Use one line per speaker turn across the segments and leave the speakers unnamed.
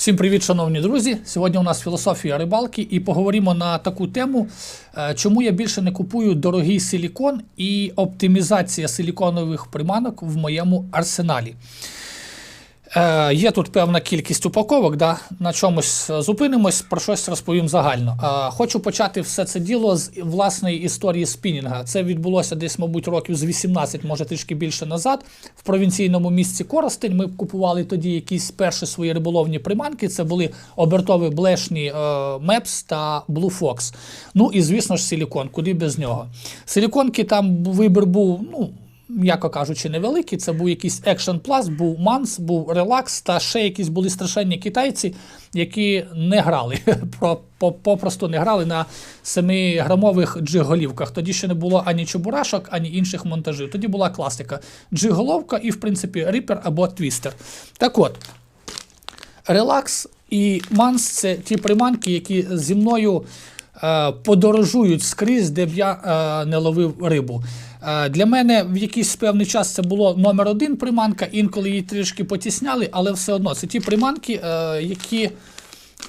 Всім привіт, шановні друзі! Сьогодні у нас філософія рибалки і поговоримо на таку тему, е, чому я більше не купую дорогий силікон і оптимізація силіконових приманок в моєму арсеналі. Е, є тут певна кількість упаковок, да? на чомусь зупинимось, про щось розповім загально. Е, хочу почати все це діло з власної історії спінінга. Це відбулося десь, мабуть, років з 18, може трішки більше назад. В провінційному місті Коростень ми купували тоді якісь перші свої риболовні приманки. Це були обертові блешні е, Мепс та Blue Fox. Ну і звісно ж силікон, куди без нього. Силіконки там вибір був, ну м'яко кажучи, невеликий. Це був якийсь Action Plus, був Манс, був Relax та ще якісь були страшенні китайці, які не грали, попросту не грали на 7-грамових джиг-голівках. Тоді ще не було ані чебурашок, ані інших монтажів. Тоді була класика. Джиг-головка і, в принципі, ріпер або твістер. Так от, Релакс і Манс це ті приманки, які зі мною е, подорожують скрізь, де б я е, не ловив рибу. Е, для мене в якийсь певний час це було номер один приманка, інколи її трішки потісняли, але все одно це ті приманки, е, які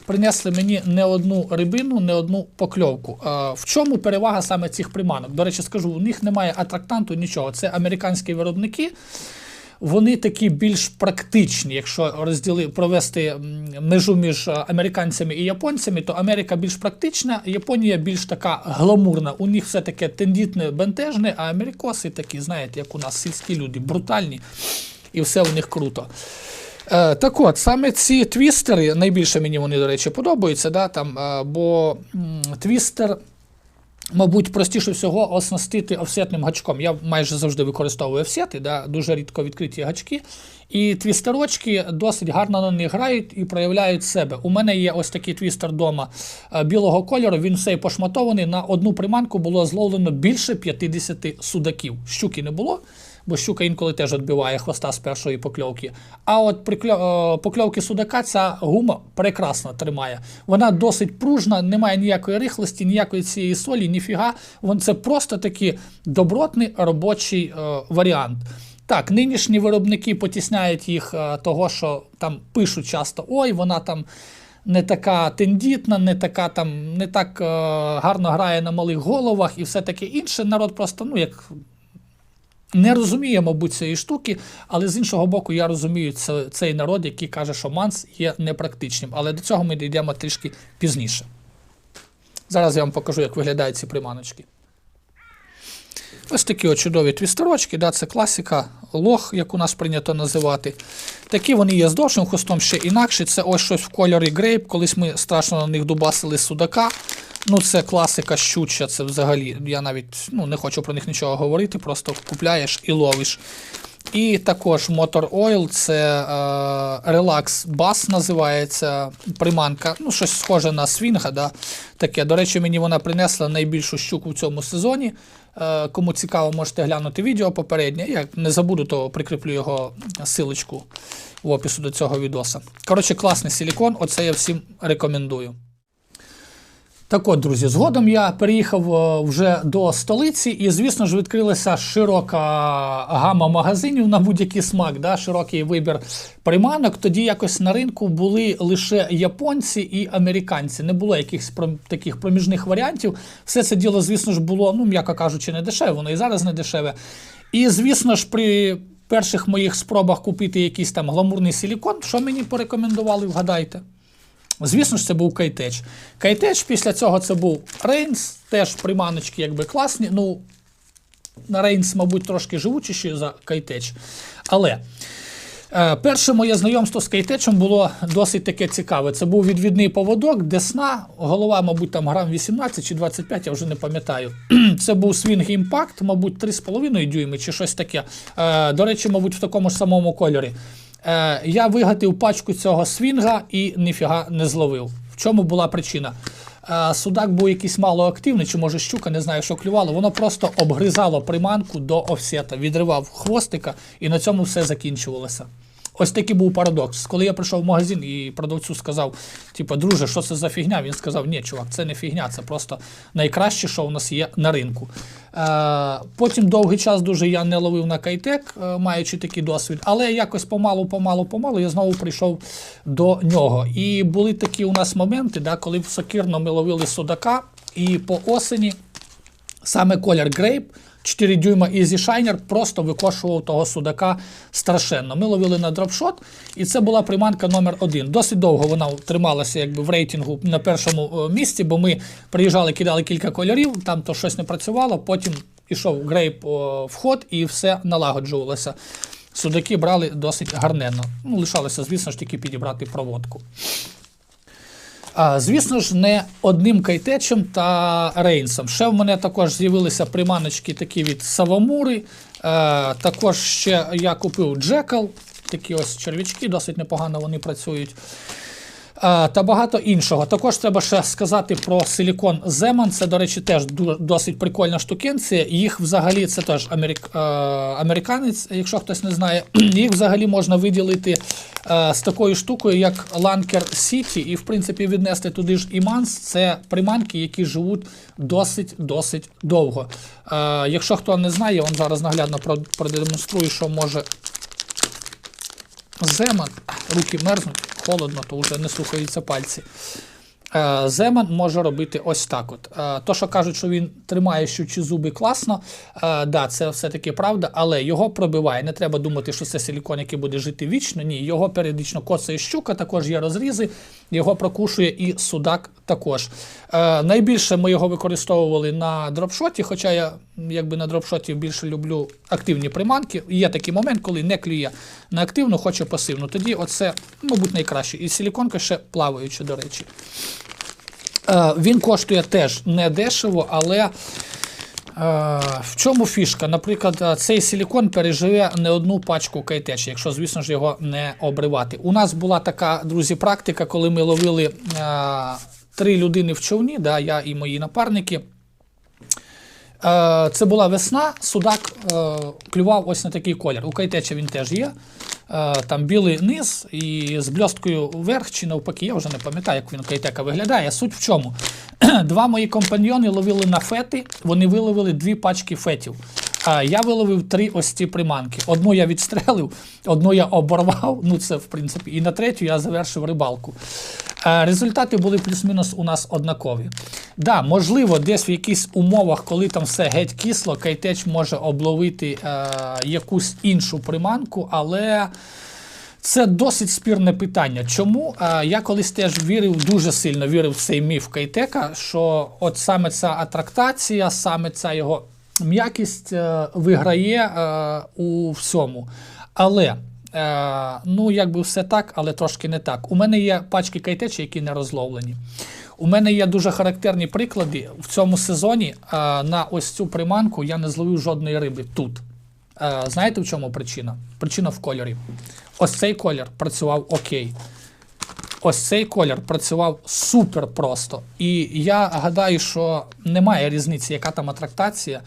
принесли мені не одну рибину, не одну покльовку. Е, в чому перевага саме цих приманок? До речі, скажу, у них немає атрактанту, нічого. Це американські виробники. Вони такі більш практичні. Якщо розділи провести межу між е, американцями і японцями, то Америка більш практична, Японія більш така гламурна. У них все таке тендітне, бентежне, а америкоси такі, знаєте, як у нас сільські люди, брутальні, і все у них круто. Е, так от, саме ці твістери, найбільше мені вони, до речі, подобаються, да, там, е, бо твістер. Мабуть, простіше всього оснастити офсетним гачком. Я майже завжди використовую офсети, да, дуже рідко відкриті гачки. І твістерочки досить гарно на них грають і проявляють себе. У мене є ось такий твістер вдома е, білого кольору. Він все пошматований. На одну приманку було зловлено більше 50 судаків. Щуки не було. Бо щука інколи теж відбиває хвоста з першої покльовки. А от прикльо- е, покльовки судака ця гума прекрасно тримає. Вона досить пружна, немає ніякої рихлості, ніякої цієї солі, ніфіга. Вон це просто такий добротний робочий е, варіант. Так, нинішні виробники потісняють їх е, того, що там пишуть часто: ой, вона там не така тендітна, не така там, не так е, гарно грає на малих головах і все таке інше. Народ просто, ну як не розуміє, мабуть, цієї штуки, але з іншого боку, я розумію це, цей народ, який каже, що манс є непрактичним. Але до цього ми дійдемо трішки пізніше. Зараз я вам покажу, як виглядають ці приманочки. Ось такі от чудові твістерочки, да, це класика, лох, як у нас прийнято називати. Такі вони є з довшим хвостом ще інакше. Це ось щось в кольорі грейп. Колись ми страшно на них дубасили судака. Ну, це класика щуча, це взагалі. Я навіть ну, не хочу про них нічого говорити, просто купляєш і ловиш. І також Motor Oil, це е, Relax Bass називається приманка. Ну, щось схоже на свінга. Да? Таке. До речі, мені вона принесла найбільшу щуку в цьому сезоні. Е, кому цікаво, можете глянути відео попереднє. Я не забуду, то прикріплю його силочку в опису до цього відоса. Коротше, класний силікон, оце я всім рекомендую. Так от, друзі, згодом я переїхав е, вже до столиці, і, звісно ж, відкрилася широка гама магазинів на будь-який смак, да, широкий вибір приманок. Тоді якось на ринку були лише японці і американці. Не було якихось таких проміжних варіантів. Все це діло, звісно ж, було, ну, м'яко кажучи, не дешеве, воно і зараз не дешеве. І, звісно ж, при перших моїх спробах купити якийсь там гламурний силікон, що мені порекомендували, вгадайте? Звісно ж, це був Кайтеч. Кайтеч після цього це був Рейнс, теж приманочки якби класні. Ну, на Рейнс, мабуть, трошки живучіші за Кайтеч. Але е, перше моє знайомство з Кайтечем було досить таке цікаве. Це був відвідний поводок, десна, голова, мабуть, там грам 18 чи 25, я вже не пам'ятаю. Це був Swing Impact, мабуть, 3,5 дюйми чи щось таке. Е, до речі, мабуть, в такому ж самому кольорі. Е, я вигатив пачку цього свінга і ніфіга не зловив. В чому була причина? Е, судак був якийсь малоактивний, чи може щука, не знаю, що клювало. Воно просто обгризало приманку до офсета, відривав хвостика, і на цьому все закінчувалося. Ось такий був парадокс. Коли я прийшов в магазин і продавцю сказав, типу, друже, що це за фігня? Він сказав, ні, чувак, це не фігня, це просто найкраще, що у нас є на ринку. Е, потім довгий час дуже я не ловив на кайтек, е, маючи такий досвід, але якось помалу, помалу, помалу я знову прийшов до нього. І були такі у нас моменти, да, коли в сокирно ми ловили судака, і по осені саме колір грейп. 4 дюйма Easy Shiner просто викошував того судака страшенно. Ми ловили на дропшот, і це була приманка номер один. Досить довго вона трималася якби в рейтингу на першому е, місці, бо ми приїжджали, кидали кілька кольорів, там то щось не працювало, потім ішов грейп о, в ход і все налагоджувалося. Судаки брали досить гарненно. Ну, лишалося, звісно ж, тільки підібрати проводку. Звісно ж, не одним кайтечем та рейнсом. Ще в мене також з'явилися приманочки такі від Савамури. Е, також ще я купив Джекал, такі ось червячки, досить непогано вони працюють. Та багато іншого. Також треба ще сказати про силікон Zeman. Це, до речі, теж досить прикольна штукенція. Їх взагалі це теж америк, американець, якщо хтось не знає. Їх взагалі можна виділити з такою штукою, як Lanker City, і в принципі віднести туди ж і Манс. Це приманки, які живуть досить-досить довго. Якщо хто не знає, я вам зараз наглядно про- продемонструю, що може Земан, руки мерзнуть, холодно, то вже не слухаються пальці. Е, Земан може робити ось так. От. Е, То, що кажуть, що він тримає щучі зуби класно, е, да, це все-таки правда, але його пробиває. Не треба думати, що це силікон, який буде жити вічно. Ні, його періодично коцає щука, також є розрізи, його прокушує і судак також. Найбільше ми його використовували на дропшоті, хоча я якби на дропшоті більше люблю активні приманки. Є такий момент, коли не клює на активну, хоче пасивну. Тоді оце, мабуть, найкраще. І силіконка ще плаваюча, до речі. Е, Він коштує теж не дешево, але е, в чому фішка? Наприклад, е, цей силікон переживе не одну пачку кайтеч, якщо, звісно ж, його не обривати. У нас була така, друзі, практика, коли ми ловили три людини в човні, да, я і мої напарники. Це була весна, судак клював ось на такий колір. У кайтеча він теж є. Е, Там білий низ і з бльосткою вверх чи навпаки, я вже не пам'ятаю, як він кайтека виглядає. Суть в чому? Два мої компаньйони ловили на фети, вони виловили дві пачки фетів. Я виловив три ось ці приманки. Одну я відстрелив, одну я оборвав. Ну це в принципі, і на третю я завершив рибалку. Е, Результати були плюс-мінус у нас однакові. Да, можливо, десь в якихось умовах, коли там все геть кисло, кайтеч може обловити е, якусь іншу приманку, але це досить спірне питання. Чому? Е, я колись теж вірив, дуже сильно вірив в цей міф Кайтека, що от саме ця атрактація, саме ця його м'якість е, виграє е, у всьому. Але. Е, ну, якби все так, але трошки не так. У мене є пачки кайтечі, які не розловлені. У мене є дуже характерні приклади. В цьому сезоні е, на ось цю приманку я не зловив жодної риби тут. Е, знаєте в чому причина? Причина в кольорі. Ось цей колір працював окей. Ось цей колір працював супер просто. І я гадаю, що немає різниці, яка там атрактація,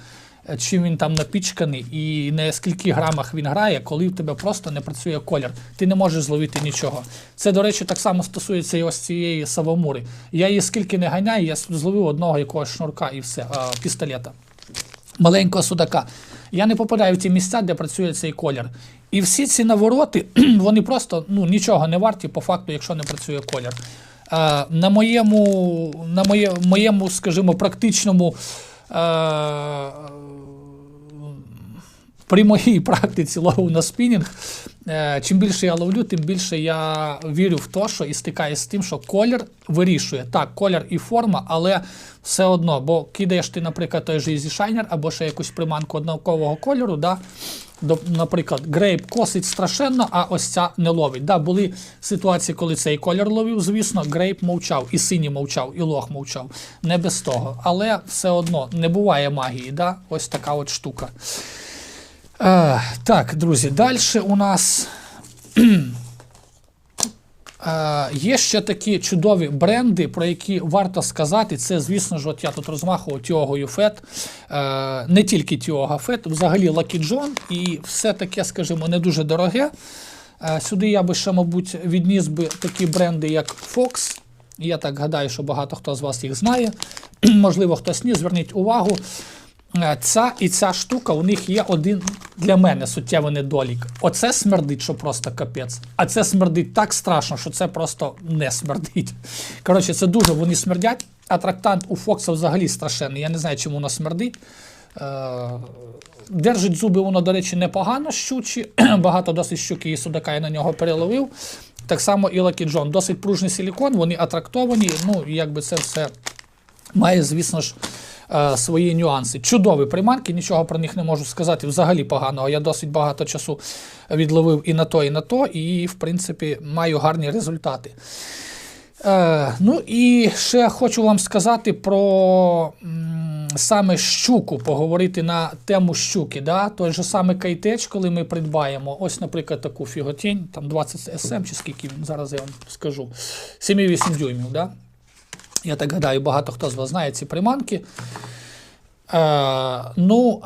чим він там напічканий, і на скільки грамах він грає, коли в тебе просто не працює колір. Ти не можеш зловити нічого. Це, до речі, так само стосується і ось цієї савомури. Я її скільки не ганяю, я зловив одного якогось шнурка і все, пістолета маленького судака. Я не попадаю в ті місця, де працює цей колір. І всі ці навороти, вони просто ну, нічого не варті, по факту, якщо не працює колір. Е, на моєму, на моє, моєму, скажімо, практичному. Е, при моїй практиці лову на спінінг, е, чим більше я ловлю, тим більше я вірю в те, що і стикаюся з тим, що колір вирішує. Так, колір і форма, але все одно, бо кидаєш ти, наприклад, той же Easy Shiner або ще якусь приманку однакового кольору, да, до, наприклад, грейп косить страшенно, а ось ця не ловить. Да, були ситуації, коли цей колір ловив, звісно, грейп мовчав, і синій мовчав, і лох мовчав. Не без того. Але все одно не буває магії. Да? Ось така от штука. Е, так, друзі, далі у нас е, є ще такі чудові бренди, про які варто сказати. Це, звісно ж, от я тут розмахував Тіогою Фет, е, не тільки Тіога Фет, взагалі Lucky John і все таке, скажімо, не дуже дороге. Е, Сюди я би ще, мабуть, відніс би такі бренди, як Fox. Я так гадаю, що багато хто з вас їх знає. Можливо, хтось ні. Зверніть увагу. Е, Ця і ця штука, у них є один для мене суттєвий недолік. Оце смердить, що просто капець. А це смердить так страшно, що це просто не смердить. Коротше, це дуже вони смердять. А трактант у Фокса взагалі страшенний. Я не знаю, чому воно смердить. Е, Держить зуби, воно, до речі, непогано щучі. Багато досить щуки і судака я на нього переловив. Так само і Lucky John. Досить пружний силікон, вони атрактовані. Ну, якби це все має, звісно ж, е, свої нюанси. Чудові приманки, нічого про них не можу сказати взагалі поганого. Я досить багато часу відловив і на то, і на то, і, в принципі, маю гарні результати. Е, ну і ще хочу вам сказати про саме щуку, поговорити на тему щуки. Да? Той же саме кайтеч, коли ми придбаємо, ось, наприклад, таку фіготінь, там 20 см, чи скільки зараз я вам скажу, 7,8 дюймів. Да? Я так гадаю, багато хто з вас знає ці приманки. Е, ну,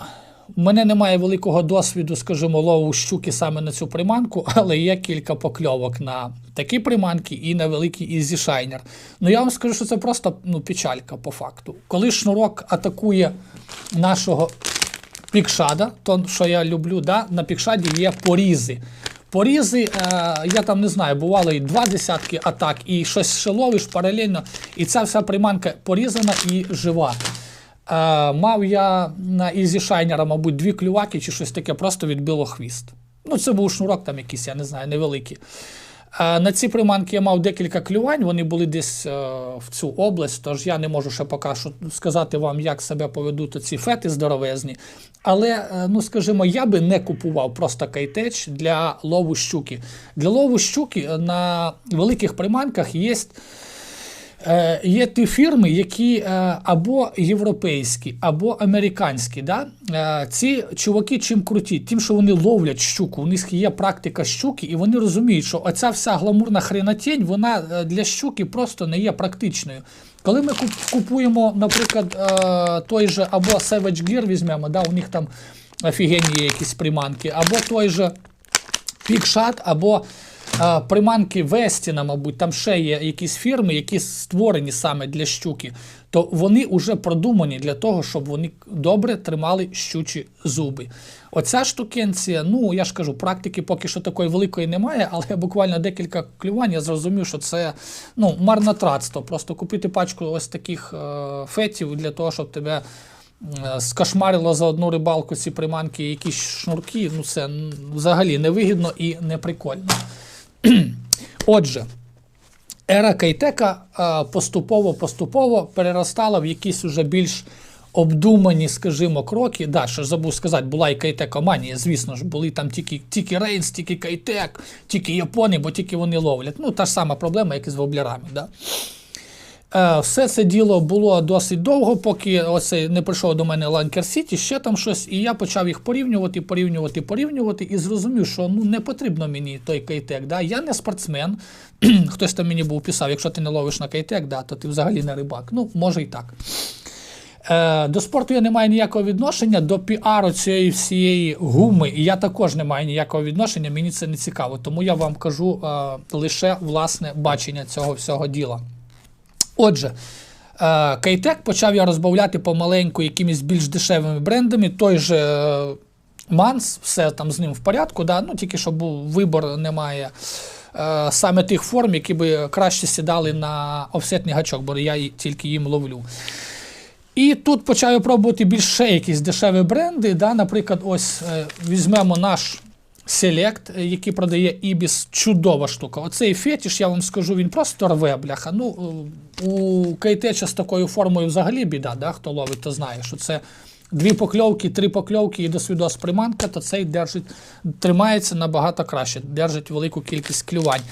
в мене немає великого досвіду, скажімо, лову щуки саме на цю приманку, але є кілька покльовок на такі приманки і на великий Easy Shiner. Ну я вам скажу, що це просто ну, печалька по факту. Коли шнурок атакує нашого пікшада, то що я люблю, да, на пікшаді є порізи. Порізи, е, я там не знаю, бували і два десятки атак, і щось ще ловиш паралельно, і ця вся приманка порізана і жива. Е, мав я на Ізі Шайнера, мабуть, дві клюваки чи щось таке, просто відбило хвіст. Ну, це був шнурок там якийсь, я не знаю, невеликий. Е, на ці приманки я мав декілька клювань, вони були десь е, в цю область, тож я не можу ще поки що сказати вам, як себе поведуть ці фети здоровезні. Але, е, ну скажімо, я би не купував просто кайтеч для лову щуки. Для лову щуки на великих приманках є. Е, Є ті фірми, які е, або європейські, або американські. Да? Е, Ці чуваки чим круті? Тим, що вони ловлять щуку, у них є практика щуки, і вони розуміють, що оця вся гламурна хренотень, вона для щуки просто не є практичною. Коли ми купуємо, наприклад, той же або Savage Gear візьмемо, да, у них там офігенні якісь приманки, або той же Пікшат, або е, приманки Вестіна, мабуть, там ще є якісь фірми, які створені саме для щуки, то вони вже продумані для того, щоб вони добре тримали щучі зуби. Оця штукенція, ну я ж кажу, практики поки що такої великої немає, але буквально декілька клювань я зрозумів, що це ну, марнотратство. Просто купити пачку ось таких е, фетів для того, щоб тебе скошмарило за одну рибалку ці приманки, якісь шнурки, ну це взагалі невигідно і не прикольно. Отже, ера Кайтека поступово-поступово переростала в якісь уже більш обдумані, скажімо, кроки. Да, що забув сказати, була і кайтекоманія, звісно ж, були там тільки, тільки Рейнс, тільки Кайтек, тільки Япони, бо тільки вони ловлять. Ну, та ж сама проблема, як і з воблерами. Да? Е, Все це діло було досить довго, поки оцей не прийшов до мене Ланкер Сіті, ще там щось, і я почав їх порівнювати, порівнювати, порівнювати, і зрозумів, що ну не потрібно мені той кейтек. Да? Я не спортсмен. Хтось там мені був писав, якщо ти не ловиш на кейтек, да, то ти взагалі не рибак. Ну, може і так. Е, До спорту я не маю ніякого відношення, до піару цієї всієї гуми, і я також не маю ніякого відношення, мені це не цікаво. Тому я вам кажу е, лише власне бачення цього всього діла. Отже, е, Кейтек почав я розбавляти помаленьку якимись більш дешевими брендами. Той же е, Манс, все там з ним в порядку, да? ну, тільки щоб був вибор немає е, саме тих форм, які би краще сідали на офсетний гачок, бо я тільки їм ловлю. І тут почав я пробувати більш ще якісь дешеві бренди. Да? Наприклад, ось візьмемо наш Select, е, який продає Ibis, чудова штука. Оцей фетіш, я вам скажу, він просто рве, бляха. Ну, е, у Кейтеча з такою формою взагалі біда, да? хто ловить, то знає, що це дві покльовки, три покльовки і досвідос приманка, то цей держить, тримається набагато краще, держить велику кількість клювань.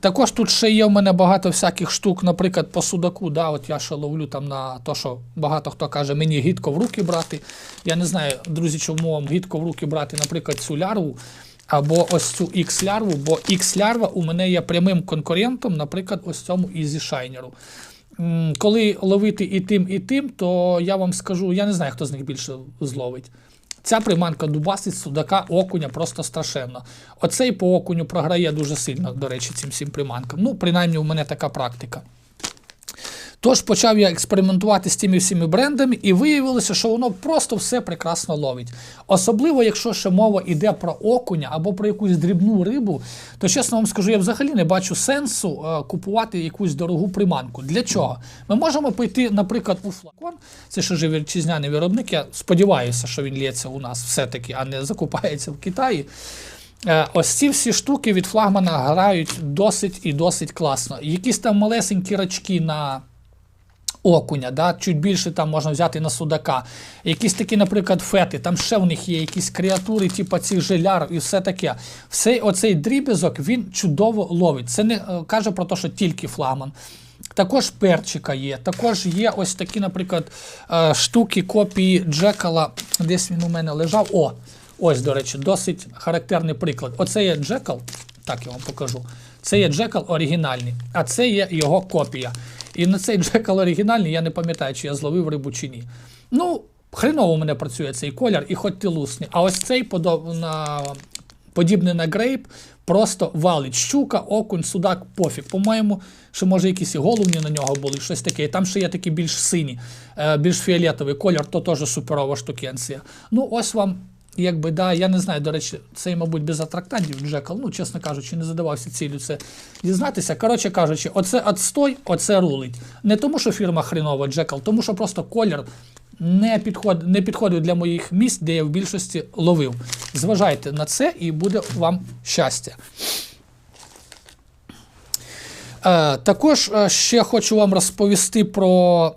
Також тут ще є в мене багато всяких штук, наприклад, по судаку. Да, от я ще ловлю там на те, що багато хто каже, мені гідко в руки брати. Я не знаю, друзі, чому вам гідко в руки брати, наприклад, цю лярву або ось цю X-лярву, бо X-лярва у мене є прямим конкурентом, наприклад, ось цьому Easy Shiner. Коли ловити і тим, і тим, то я вам скажу, я не знаю, хто з них більше зловить. Ця приманка дубасить судака окуня просто страшенно. Оцей по окуню програє дуже сильно, до речі, цим всім приманкам. Ну, принаймні, у мене така практика. Тож почав я експериментувати з тими всіми брендами, і виявилося, що воно просто все прекрасно ловить. Особливо, якщо ще мова йде про окуня або про якусь дрібну рибу, то чесно вам скажу, я взагалі не бачу сенсу е, купувати якусь дорогу приманку. Для чого? Ми можемо пойти, наприклад, у флакон. Це ще ж вітчизняний виробник. Я сподіваюся, що він лється у нас все-таки, а не закупається в Китаї. Е, Ось ці всі штуки від флагмана грають досить і досить класно. Якісь там малесенькі рачки на окуня, да? чуть більше там можна взяти на судака. Якісь такі, наприклад, фети, там ще в них є якісь креатури, типу цих жиляр і все таке. Все оцей дрібізок він чудово ловить. Це не е, каже про те, що тільки флагман. Також перчика є. Також є ось такі, наприклад, е, штуки копії Джекала. Десь він у мене лежав. О, ось, до речі, досить характерний приклад. Оце є Джекал. Так я вам покажу. Це є Джекал оригінальний, а це є його копія. І на цей Джекал оригінальний я не пам'ятаю, чи я зловив рибу чи ні. Ну, хреново у мене працює цей колір, і хоч ти лусний. А ось цей подоб... на... подібний на грейп, просто валить. Щука, окунь, судак, пофіг. По-моєму, що може якісь і головні на нього були, щось таке. І там ще є такі більш сині, е, більш фіолетовий колір, то теж суперова штукенція. Ну, ось вам. Якби да, я не знаю, до речі, цей, мабуть, без атрактантів Джекал. Ну, чесно кажучи, не задавався цілю це дізнатися. Коротше кажучи, оце отстой, оце рулить. Не тому, що фірма хренова Джекал, тому що просто колір не, підход, не підходив для моїх місць, де я в більшості ловив. Зважайте на це і буде вам щастя. Е, також е, ще хочу вам розповісти про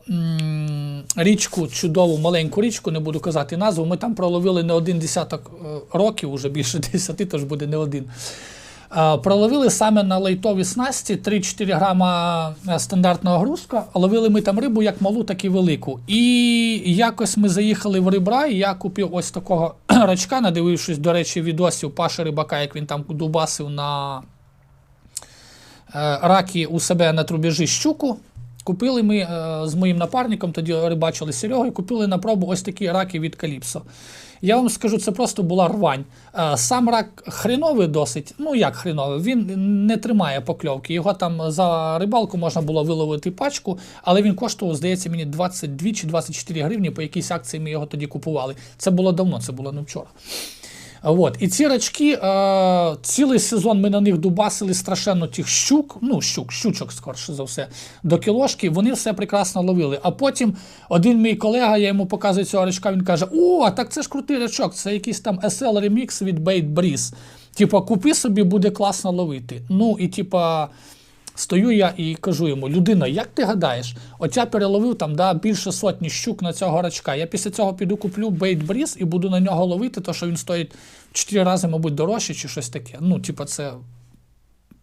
річку, чудову маленьку річку, не буду казати назву. Ми там проловили не один десяток е, років, уже більше десяти, тож буде не один. Е, Проловили саме на лайтовій снасті 3-4 грама е, стандартного грузка. Ловили ми там рибу як малу, так і велику. І якось ми заїхали в рибра, і я купив ось такого рачка, надивившись, до речі, відосів Паши Рибака, як він там дубасив на раки у себе на трубежі щуку. Купили ми е, з моїм напарником, тоді рибачили Серегою, купили на пробу ось такі раки від Каліпсо. Я вам скажу, це просто була рвань. Е, Сам рак хреновий досить, ну як хреновий, він не тримає покльовки. Його там за рибалку можна було виловити пачку, але він коштував, здається, мені 22 чи 24 гривні, по якійсь акції ми його тоді купували. Це було давно, це було не вчора. От. І ці рачки, е, цілий сезон ми на них дубасили страшенно тих щук, ну, щук, щучок, скорше за все, до кілошки, вони все прекрасно ловили. А потім один мій колега, я йому показую цього рачка, він каже: О, так це ж крутий рачок, це якийсь там SL Remix від Bait Breeze. Типа, купи собі, буде класно ловити. Ну, і типа. Стою я і кажу йому, людина, як ти гадаєш, от я переловив там да, більше сотні щук на цього рачка. Я після цього піду куплю бейт бріз і буду на нього ловити, то що він стоїть в 4 рази, мабуть, дорожче чи щось таке. Ну, типа, це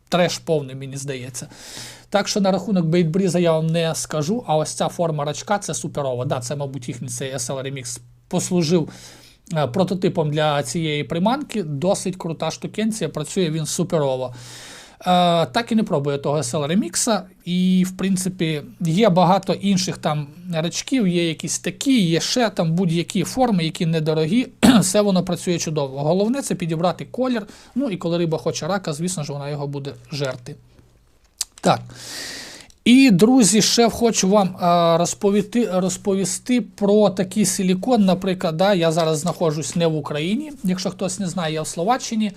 треш повний, мені здається. Так що на рахунок бейтбріза я вам не скажу, а ось ця форма рачка це суперова. Да, це, мабуть, їхній цей SL Remix послужив е, прототипом для цієї приманки. Досить крута штукенція, працює він суперово. Е, так і не пробую того SL Remix. І, в принципі, є багато інших там рачків, є якісь такі, є ще там будь-які форми, які недорогі. Все воно працює чудово. Головне це підібрати колір. Ну і коли риба хоче рака, звісно ж, вона його буде жерти. Так. І, друзі, ще хочу вам е, розповісти, розповісти про такий силікон. Наприклад, да, я зараз знаходжусь не в Україні, якщо хтось не знає, я в Словаччині.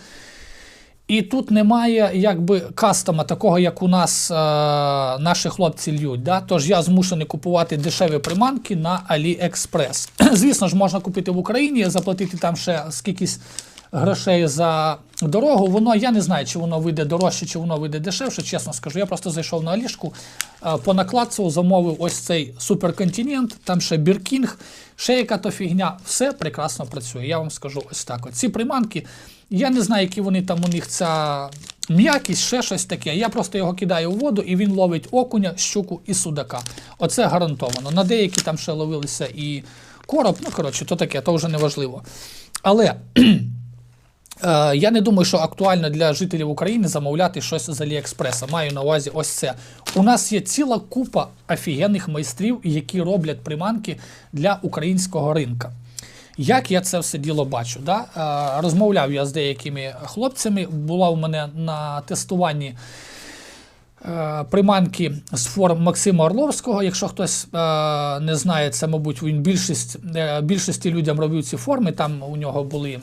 І тут немає якби кастома, такого, як у нас е, наші хлопці льють. Да? Тож я змушений купувати дешеві приманки на AliExpress. Звісно ж, можна купити в Україні, заплатити там ще скількись грошей за дорогу. Воно я не знаю, чи воно вийде дорожче, чи воно вийде дешевше. Чесно скажу. Я просто зайшов на Алішку, е, по накладцю замовив ось цей суперконтинент, там ще біркінг, ще яка то фігня. Все прекрасно працює. Я вам скажу ось так. Ці приманки. Я не знаю, які вони там у них ця м'якість, ще щось таке. Я просто його кидаю у воду і він ловить окуня, щуку і судака. Оце гарантовано. На деякі там ще ловилися і короб, ну коротше, то таке, то вже не важливо. Але е, я не думаю, що актуально для жителів України замовляти щось з Аліекспреса. Маю на увазі ось це. У нас є ціла купа офігенних майстрів, які роблять приманки для українського ринка. Як я це все діло бачу? Да? Е, розмовляв я з деякими хлопцями, була у мене на тестуванні е, приманки з форм Максима Орловського. Якщо хтось е, не знає, це, мабуть, він більшість, більшості людям робив ці форми. Там у нього були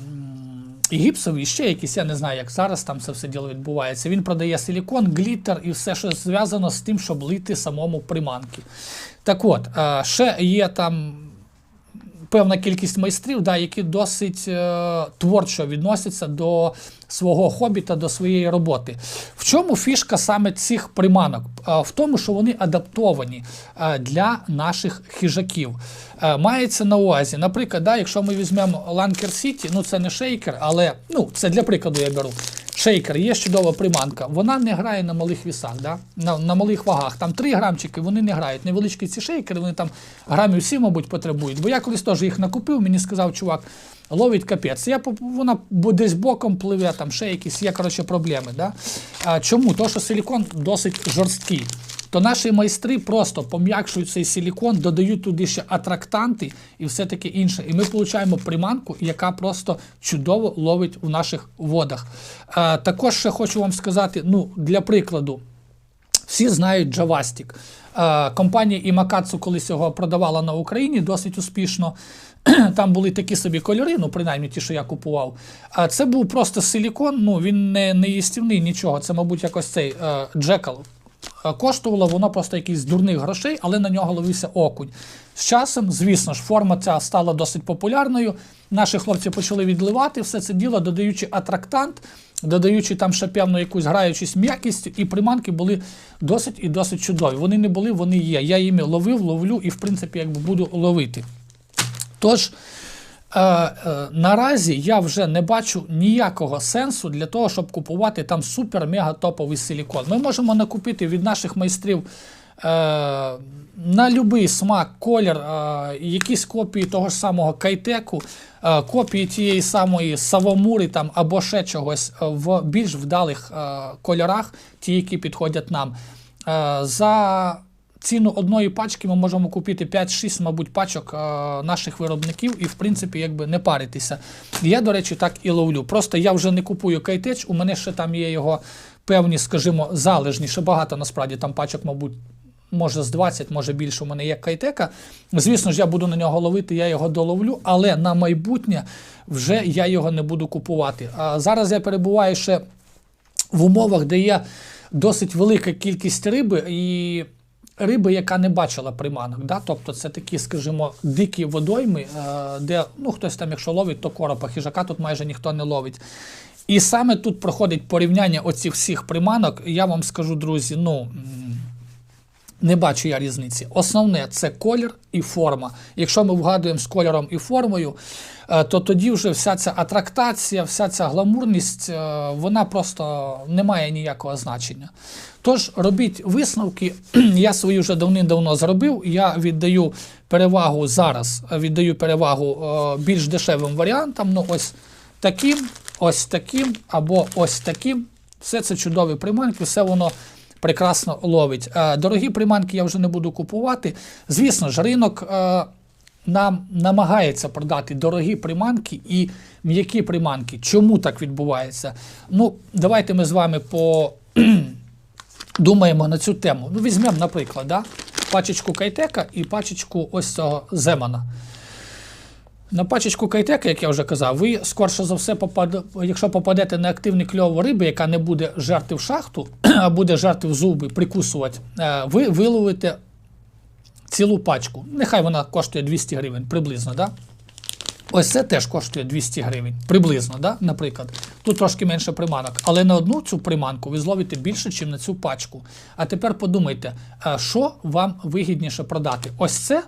і гіпсові, і ще якісь, я не знаю, як зараз там це все діло відбувається. Він продає силікон, глітер і все, що зв'язано з тим, щоб лити самому приманки. Так от, ще є там певна кількість майстрів, да, які досить е, творчо відносяться до свого хобі та до своєї роботи. В чому фішка саме цих приманок? Е, в тому, що вони адаптовані е, для наших хижаків. Е, мається на увазі, наприклад, да, якщо ми візьмемо Lanker City, ну це не шейкер, але ну, це для прикладу я беру. Шейкер є чудова приманка. Вона не грає на малих вісах, да? на, на малих вагах. Там 3 грамчики, вони не грають. Невеличкі ці шейкери, вони там грамів 7, мабуть, потребують. Бо я колись теж їх накупив, мені сказав чувак, ловить капець. Я, вона десь боком пливе, там ще якісь є коротше, проблеми. Да? А, чому? Тому що силікон досить жорсткий. То наші майстри просто пом'якшують цей силікон, додають туди ще атрактанти і все таке інше. І ми отримуємо приманку, яка просто чудово ловить у наших водах. А, також ще хочу вам сказати: ну, для прикладу, всі знають Джавастік. Компанія Імакацу колись його продавала на Україні досить успішно. Там були такі собі кольори, ну принаймні ті, що я купував. А це був просто силікон, ну він не, не їстівний нічого. Це, мабуть, якось цей е, Джекал. Е, Коштувало воно просто якісь дурних грошей, але на нього ловився окунь. З часом, звісно ж, форма ця стала досить популярною. Наші хлопці почали відливати все це діло, додаючи атрактант, додаючи там ще певну якусь граючись м'якість, і приманки були досить і досить чудові. Вони не були, вони є. Я їми ловив, ловлю і, в принципі, якби буду ловити. Тож, е, е, наразі я вже не бачу ніякого сенсу для того, щоб купувати там супер-мега-топовий силікон. Ми можемо накупити від наших майстрів. Е, на будь-який смак, колір, е, якісь копії того ж самого кайтеку, е, копії тієї самої савомури там, або ще чогось в більш вдалих кольорах, ті, які підходять нам. За ціну одної пачки ми можемо купити 5-6, мабуть, пачок е, наших виробників і, в принципі, якби не паритися. Я, до речі, так і ловлю. Просто я вже не купую кайтеч, у мене ще там є його певні, скажімо, залежні, ще багато насправді там пачок, мабуть. Може з 20, може більше у мене є кайтека. Звісно ж, я буду на нього ловити, я його доловлю, але на майбутнє вже я його не буду купувати. А зараз я перебуваю ще в умовах, де є досить велика кількість риби і риби, яка не бачила приманок. Да? Тобто це такі, скажімо, дикі водойми, е, де ну, хтось там, якщо ловить, то коропа, хижака тут майже ніхто не ловить. І саме тут проходить порівняння оцих всіх приманок. Я вам скажу, друзі, ну. Не бачу я різниці. Основне це колір і форма. Якщо ми вгадуємо з кольором і формою, е, то тоді вже вся ця атрактація, вся ця гламурність, е, вона просто не має ніякого значення. Тож робіть висновки. Я свої вже давним-давно зробив. Я віддаю перевагу зараз, віддаю перевагу е, більш дешевим варіантам. Ну, ось таким, ось таким або ось таким. Все це чудові приманки, все воно прекрасно ловить. Е, Дорогі приманки я вже не буду купувати. Звісно ж, ринок е, нам намагається продати дорогі приманки і м'які приманки. Чому так відбувається? Ну, давайте ми з вами по думаємо на цю тему. Ну, візьмемо, наприклад, да? пачечку кайтека і пачечку ось цього земана. На пачечку кайтека, як я вже казав, ви скорше за все, попад... якщо попадете на активний кльов риби, яка не буде жерти в шахту, а буде жерти в зуби, прикусувати, е, ви виловите цілу пачку. Нехай вона коштує 200 гривень приблизно. Да? Ось це теж коштує 200 гривень, приблизно, да? наприклад. Тут трошки менше приманок. Але на одну цю приманку ви зловите більше, ніж на цю пачку. А тепер подумайте, що вам вигідніше продати? Ось це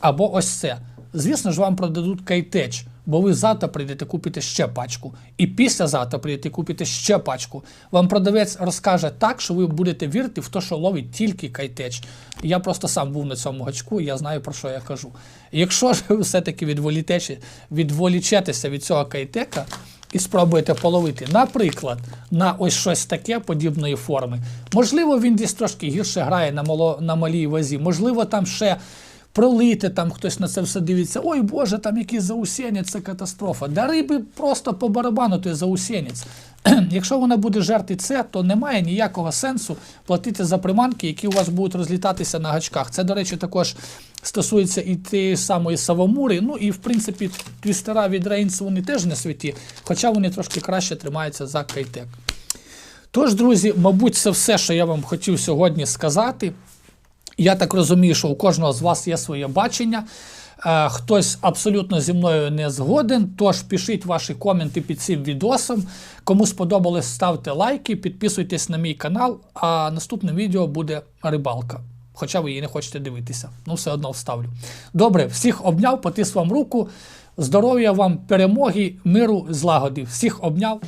або ось це. Звісно ж, вам продадуть кайтеч, бо ви завтра прийдете купите ще пачку. І післязавтра прийдете купите ще пачку. Вам продавець розкаже так, що ви будете вірити в те, що ловить тільки кайтеч. Я просто сам був на цьому гачку, і я знаю про що я кажу. Якщо ж ви все-таки відволічетеся від цього кайтека і спробуєте половити, наприклад, на ось щось таке подібної форми. Можливо, він десь трошки гірше грає на, мало, на малій вазі, можливо, там ще пролити, там хтось на це все дивиться. Ой Боже, там якийсь заусенець, це катастрофа. Для риби просто по барабану той заусенець. Якщо вона буде жерти це, то немає ніякого сенсу платити за приманки, які у вас будуть розлітатися на гачках. Це, до речі, також стосується і тієї самої савомури. Ну і в принципі твістера від Рейнс вони теж не святі, хоча вони трошки краще тримаються за кайтек. Тож, друзі, мабуть, це все, що я вам хотів сьогодні сказати. Я так розумію, що у кожного з вас є своє бачення. Е, Хтось абсолютно зі мною не згоден. Тож пишіть ваші коменти під цим відосом. Кому сподобалось, ставте лайки, підписуйтесь на мій канал, а наступне відео буде рибалка. Хоча ви її не хочете дивитися. Ну, все одно вставлю. Добре, всіх обняв, потис вам руку. Здоров'я вам, перемоги, миру, злагоди. Всіх обняв.